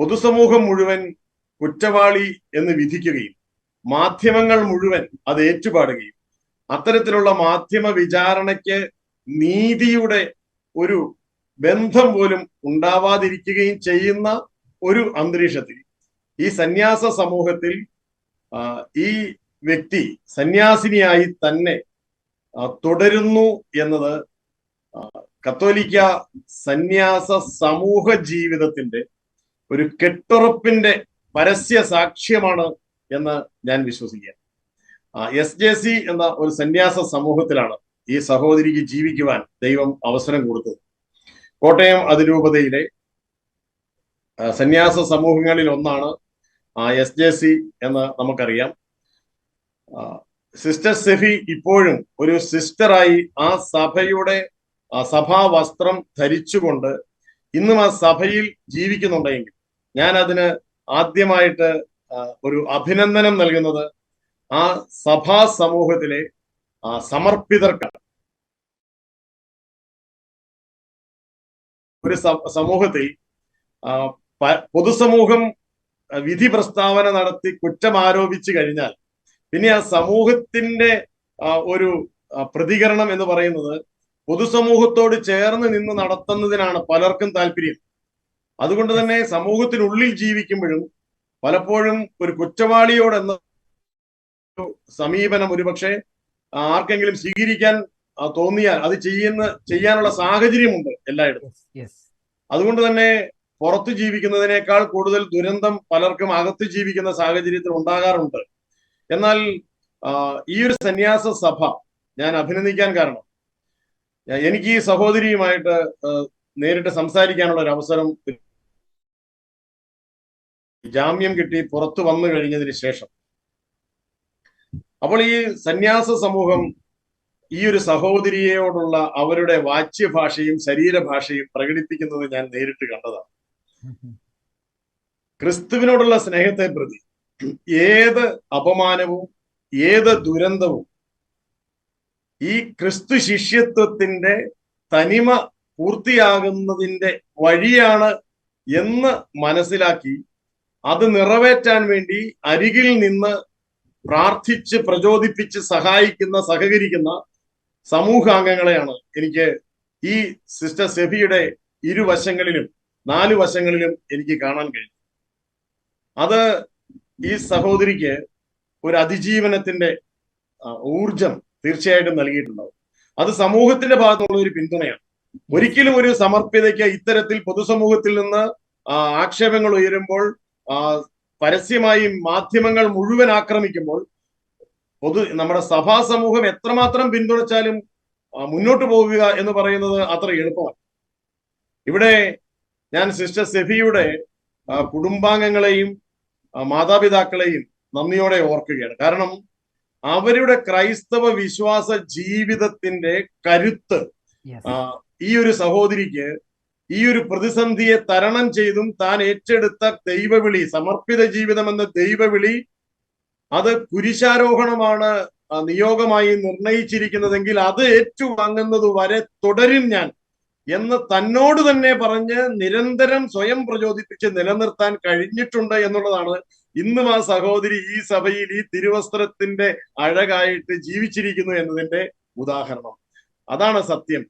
പൊതുസമൂഹം മുഴുവൻ കുറ്റവാളി എന്ന് വിധിക്കുകയും മാധ്യമങ്ങൾ മുഴുവൻ അത് ഏറ്റുപാടുകയും അത്തരത്തിലുള്ള മാധ്യമ വിചാരണയ്ക്ക് നീതിയുടെ ഒരു ബന്ധം പോലും ഉണ്ടാവാതിരിക്കുകയും ചെയ്യുന്ന ഒരു അന്തരീക്ഷത്തിൽ ഈ സന്യാസ സമൂഹത്തിൽ ഈ വ്യക്തി സന്യാസിനിയായി തന്നെ തുടരുന്നു എന്നത് കത്തോലിക്ക സന്യാസ സമൂഹ ജീവിതത്തിന്റെ ഒരു കെട്ടുറപ്പിന്റെ പരസ്യ സാക്ഷ്യമാണ് എന്ന് ഞാൻ വിശ്വസിക്കുക എസ് ജെ സി എന്ന ഒരു സന്യാസ സമൂഹത്തിലാണ് ഈ സഹോദരിക്ക് ജീവിക്കുവാൻ ദൈവം അവസരം കൊടുത്തത്. കോട്ടയം അതിരൂപതയിലെ സന്യാസ സമൂഹങ്ങളിൽ ഒന്നാണ് എസ് ജെ സി എന്ന് നമുക്കറിയാം. സിസ്റ്റർ സെഫി ഇപ്പോഴും ഒരു സിസ്റ്ററായി ആ സഭയുടെ സഭാവസ്ത്രം സഭാ വസ്ത്രം ധരിച്ചുകൊണ്ട് ഇന്നും ആ സഭയിൽ ജീവിക്കുന്നുണ്ടെങ്കിൽ ഞാൻ അതിന് ആദ്യമായിട്ട് ഒരു അഭിനന്ദനം നൽകുന്നത് ആ സഭാ സമൂഹത്തിലെ സമർപ്പിതർക്കാണ്. ഒരു സമൂഹത്തിൽ പൊതുസമൂഹം വിധി പ്രസ്താവന നടത്തി കുറ്റം ആരോപിച്ചു കഴിഞ്ഞാൽ പിന്നെ ആ സമൂഹത്തിന്റെ ഒരു പ്രതികരണം എന്ന് പറയുന്നത് പൊതുസമൂഹത്തോട് ചേർന്ന് നിന്ന് നടത്തുന്നതിനാണ് പലർക്കും താല്പര്യം. അതുകൊണ്ട് തന്നെ സമൂഹത്തിനുള്ളിൽ ജീവിക്കുമ്പോഴും പലപ്പോഴും ഒരു കുറ്റവാളിയോട് എന്ന സമീപനം ഒരുപക്ഷെ ആർക്കെങ്കിലും സ്വീകരിക്കാൻ തോന്നിയാൽ അത് ചെയ്യുന്ന ചെയ്യാനുള്ള സാഹചര്യമുണ്ട് എല്ലായിടത്തും. അതുകൊണ്ട് തന്നെ പുറത്ത് ജീവിക്കുന്നതിനേക്കാൾ കൂടുതൽ ദുരന്തം പലർക്കും അകത്ത് ജീവിക്കുന്ന സാഹചര്യത്തിൽ ഉണ്ടാകാറുണ്ട്. എന്നാൽ ഈ ഒരു സന്യാസ സഭ ഞാൻ അഭിനന്ദിക്കാൻ കാരണം എനിക്ക് ഈ സഹോദരിയുമായിട്ട് നേരിട്ട് സംസാരിക്കാനുള്ള ഒരു അവസരം ജാമ്യം കിട്ടി പുറത്തു വന്നു കഴിഞ്ഞതിന് ശേഷം. അപ്പോൾ ഈ സന്യാസ സമൂഹം ഈ ഒരു സഹോദരിയോടുള്ള അവരുടെ വാച്യഭാഷയും ശരീരഭാഷയും പ്രകടിപ്പിക്കുന്നത് ഞാൻ നേരിട്ട് കണ്ടതാണ്. ക്രിസ്തുവിനോടുള്ള സ്നേഹത്തെ പ്രതി ഏത് അപമാനവും ഏത് ദുരന്തവും ഈ ക്രിസ്തു ശിഷ്യത്വത്തിന്റെ തനിമ പൂർത്തിയാകുന്നതിന്റെ വഴിയാണ് എന്ന് മനസ്സിലാക്കി അത് നിറവേറ്റാൻ വേണ്ടി അരികിൽ നിന്ന് പ്രാർത്ഥിച്ച് പ്രചോദിപ്പിച്ച് സഹായിക്കുന്ന സഹകരിക്കുന്ന സമൂഹാംഗങ്ങളെയാണ് എനിക്ക് ഈ സിസ്റ്റർ സെഫിയുടെ ഇരുവശങ്ങളിലും നാല് വശങ്ങളിലും എനിക്ക് കാണാൻ കഴിഞ്ഞു അത് ഈ സഹോദരിക്ക് ഒരു അതിജീവനത്തിന്റെ ഊർജം തീർച്ചയായിട്ടും നൽകിയിട്ടുണ്ടാവും. അത് സമൂഹത്തിന്റെ ഭാഗത്തുള്ള ഒരു പിന്തുണയാണ്. ഒരിക്കലും ഒരു സമർപ്പിതയ്ക്ക് ഇത്തരത്തിൽ പൊതുസമൂഹത്തിൽ നിന്ന് ആക്ഷേപങ്ങൾ ഉയരുമ്പോൾ പരസ്യമായി മാധ്യമങ്ങൾ മുഴുവൻ ആക്രമിക്കുമ്പോൾ പൊതു നമ്മുടെ സഭാ സമൂഹം എത്രമാത്രം പിന്തുണച്ചാലും മുന്നോട്ട് പോവുക എന്ന് പറയുന്നത് അത്ര എളുപ്പമല്ല ഇവിടെ ഞാൻ സിസ്റ്റർ സെഫിയുടെ കുടുംബാംഗങ്ങളെയും മാതാപിതാക്കളെയും നന്ദിയോടെ ഓർക്കുകയാണ്. കാരണം അവരുടെ ക്രൈസ്തവ വിശ്വാസ ജീവിതത്തിന്റെ കരുത്ത് ഈ ഒരു സഹോദരിക്ക് ഈ ഒരു പ്രതിസന്ധിയെ തരണം ചെയ്തും താൻ ഏറ്റെടുത്ത ദൈവവിളി സമർപ്പിത ജീവിതം എന്ന ദൈവവിളി അത് കുരിശാരോഹണമാണ് നിയോഗമായി നിർണയിച്ചിരിക്കുന്നതെങ്കിൽ അത് ഏറ്റുവാങ്ങുന്നത് വരെ തുടരും ഞാൻ എന്ന് തന്നോട് തന്നെ പറഞ്ഞ് നിരന്തരം സ്വയം പ്രചോദിപ്പിച്ച് നിലനിർത്താൻ കഴിഞ്ഞിട്ടുണ്ട് എന്നുള്ളതാണ് ഇന്നും ആ സഹോദരി ഈ സഭയിൽ ഈ തിരുവസ്ത്രത്തിന്റെ അഴകായിട്ട് ജീവിച്ചിരിക്കുന്നു എന്നതിന്റെ ഉദാഹരണം. അതാണ് സത്യം.